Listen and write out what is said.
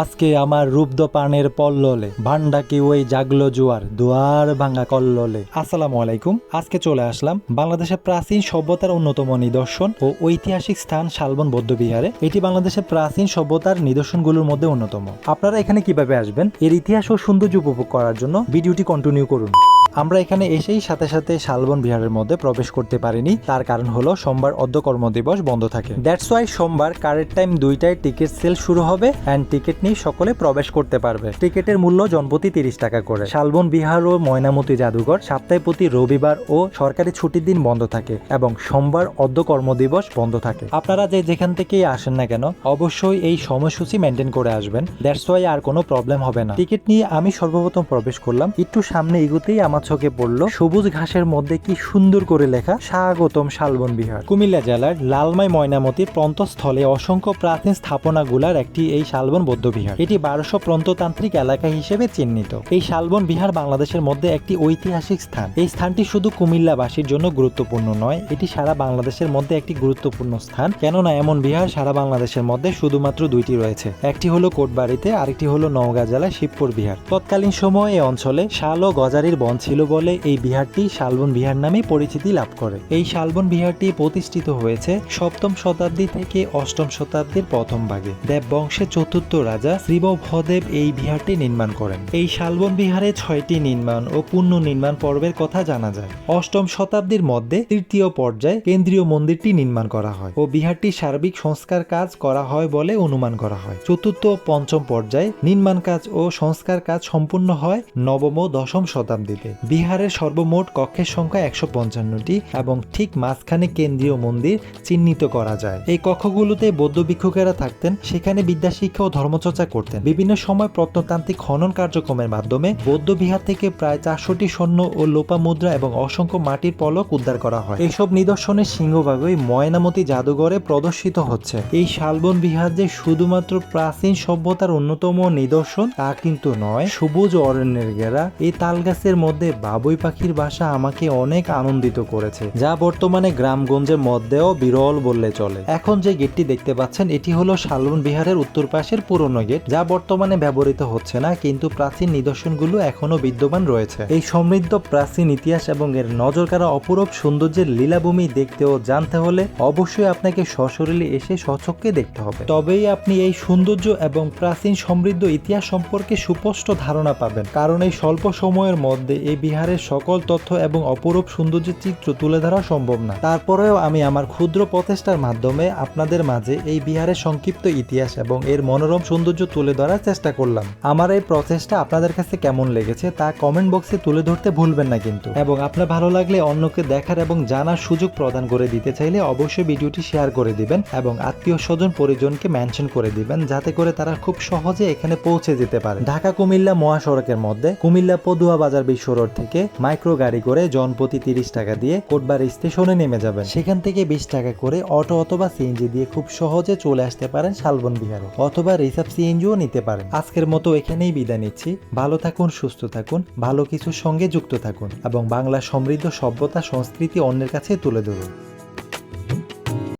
আজকে আমার রূপদ পানের পল্ললে ভান্ডাকে ওই জাগলো জোয়ার, দুয়ার ভাঙা কল্ললে। আসসালামু আলাইকুম, আজকে চলে আসলাম বাংলাদেশের প্রাচীন সভ্যতার অন্যতম নিদর্শন ও ঐতিহাসিক স্থান শালবন বৌদ্ধবিহারে। এটি বাংলাদেশের প্রাচীন সভ্যতার নিদর্শনগুলোর মধ্যে অন্যতম। আপনারা এখানে কীভাবে আসবেন, এর ইতিহাস ও সৌন্দর্য উপভোগ করার জন্য ভিডিওটি কন্টিনিউ করুন। আমরা এখানে এসেই সাথে সাথে শালবন বিহারের মধ্যে প্রবেশ করতে পারিনি, তার কারণ হলো সোমবার অর্ধ কর্মদিবস বন্ধ থাকে। দ্যাটস ওয়াই সোমবার কারের টাইম দুইটায় টিকিট সেল শুরু হবে অ্যান্ড টিকিট নিয়ে সকলে প্রবেশ করতে পারবে। টিকিটের মূল্য জনপ্রতি তিরিশ টাকা করে। শালবন, বিহার ও ময়নামতি জাদুঘর সপ্তাহে প্রতি রবিবার ও সরকারি ছুটির দিন বন্ধ থাকে এবং সোমবার অর্ধ কর্মদিবস বন্ধ থাকে। আপনারা যে যেখান থেকেই আসেন না কেন, অবশ্যই এই সময়সূচি মেনটেন করে আসবেন। ওয়াই আর কোনো প্রবলেম হবে না। টিকিট নিয়ে আমি সর্বপ্রথম প্রবেশ করলাম। একটু সামনে এগোতেই আমার চোখে পড়ল সবুজ ঘাসের মধ্যে কি সুন্দর করে লেখা, স্বাগতম শালবন, বিহার। কুমিল্লা জেলার লালমাই ময়নামতির প্রন্তস্থলে অসংখ্য প্রাচীন স্থাপনাগুলার একটি এই শালবন বৌদ্ধ বিহার। এটি বারোশো প্রন্ততান্ত্রিক এলাকা হিসেবে চিহ্নিত। এই শালবন বিহার বাংলাদেশের মধ্যে একটি ঐতিহাসিক স্থান। এই স্থানটি শুধু কুমিল্লাবাসীর জন্য গুরুত্বপূর্ণ নয়, এটি সারা বাংলাদেশের মধ্যে একটি গুরুত্বপূর্ণ স্থান। কেননা এমন বিহার সারা বাংলাদেশের মধ্যে শুধুমাত্র দুইটি রয়েছে। একটি হলো কোটবাড়িতে, আরেকটি হলো নওগাঁ জেলার শিবপুর বিহার। তৎকালীন সময়ে এই অঞ্চলে শাল ও গজারির বন ছিল বলে এই বিহারটি শালবন বিহার নামে পরিচিতি লাভ করে। এই শালবন বিহারটি প্রতিষ্ঠিত হয়েছে সপ্তম শতাব্দী থেকে অষ্টম শতাব্দীর প্রথম ভাগে। দেব বংশের চতুর্থ রাজা শ্রীবভদেব এই বিহারটি নির্মাণ করেন। এই শালবন বিহারে ছয়টি নির্মাণ ও পূর্ণ নির্মাণ পর্বের কথা জানা যায়। অষ্টম শতাব্দীর মধ্যে তৃতীয় পর্যায়ে কেন্দ্রীয় মন্দিরটি নির্মাণ করা হয় ও বিহারটি সার্বিক সংস্কার কাজ করা হয় বলে অনুমান করা হয়। চতুর্থ পঞ্চম পর্যায়ে নির্মাণ কাজ ও সংস্কার কাজ সম্পূর্ণ হয় নবম ও দশম শতাব্দীতে। বিহারের সর্বমোট কক্ষের সংখ্যা একশো পঞ্চান্নটি এবং ঠিক মাঝখানে কেন্দ্রীয় মন্দির চিহ্নিত করা যায়। এই কক্ষগুলোতে বৌদ্ধ ভিক্ষুকেরা থাকতেন, সেখানে বিদ্যাশিক্ষা ও ধর্মচর্চা করতেন। বিভিন্ন সময় প্রত্নতান্ত্রিক খনন কার্যক্রমের মাধ্যমে বৌদ্ধ বিহার থেকে প্রায় চারশোটি স্বর্ণ ও লোপা মুদ্রা এবং অসংখ্য মাটির পলক উদ্ধার করা হয়। এইসব নিদর্শনের সিংহভাগই ময়নামতি জাদুঘরে প্রদর্শিত হচ্ছে। এই শালবন বিহার যে শুধুমাত্র প্রাচীন সভ্যতার অন্যতম নিদর্শন, তা কিন্তু নয়। সবুজ অরণ্যের ঘেরা এই তালগাছের মধ্যে বাবুই পাখির বাসা আমাকে অনেক আনন্দিত করেছে, যা বর্তমানে গ্রামগঞ্জের মধ্যেও বিরল বললে চলে। এখন যে গেটটি দেখতে পাচ্ছেন, এটি হলো শালবন বিহারের উত্তর পাশের পুরনো গেট যা বর্তমানে ব্যবহৃত হচ্ছে না, কিন্তু প্রাচীন নিদর্শনগুলো এখনও বিদ্যমান রয়েছে। এই সমৃদ্ধ প্রাচীন ইতিহাস এবং এর নজর কারা অপরূপ সৌন্দর্যের লীলাভূমি দেখতে ও জানতে হলে অবশ্যই আপনাকে সশরীরে এসে সচক্ষে দেখতে হবে। তবেই আপনি এই সৌন্দর্য এবং প্রাচীন সমৃদ্ধ ইতিহাস সম্পর্কে সুস্পষ্ট ধারণা পাবেন। কারণ এই স্বল্প সময়ের মধ্যে এই বিহারের সকল তথ্য এবং অপরূপ সৌন্দর্যের চিত্র তুলে ধরা সম্ভব না। তারপরেও আমি আমার ক্ষুদ্র প্রচেষ্টার মাধ্যমে আপনাদের মাঝে এই বিহারের সংক্ষিপ্ত ইতিহাস এবং এর মনোরম সৌন্দর্য তুলে ধরার চেষ্টা করলাম। আমার এই প্রচেষ্টা আপনাদের কাছে কেমন লেগেছে তা কমেন্ট বক্সে তুলে ধরতে ভুলবেন না কিন্তু। এবং আপনার ভালো লাগলে অন্যকে দেখার এবং জানার সুযোগ প্রদান করে দিতে চাইলে অবশ্যই ভিডিওটি শেয়ার করে দিবেন এবং আত্মীয় স্বজন পরিজনকে মেনশন করে দিবেন যাতে করে তারা খুব সহজে এখানে পৌঁছে যেতে পারে। ঢাকা কুমিল্লা মহাসড়কের মধ্যে কুমিল্লা পদুয়া বাজার বিশ্ব রোড থেকে মাইক্রো গাড়ি করে জনপ্রতি তিরিশ টাকা দিয়ে কোটবাড়ি স্টেশনে নেমে যাবেন। সেখান থেকে বিশ টাকা করে অটো অথবা সিএনজি দিয়ে খুব সহজে চলে আসতে পারেন শালবন বিহারে অথবা রিসার্ভ সিএনজিও নিতে পারেন। আজকের মতো এখানেই বিদায় নিচ্ছি। ভালো থাকুন, সুস্থ থাকুন, ভালো কিছুর সঙ্গে যুক্ত থাকুন এবং বাংলা সমৃদ্ধ সভ্যতা, সংস্কৃতি অন্যের কাছে তুলে ধরুন।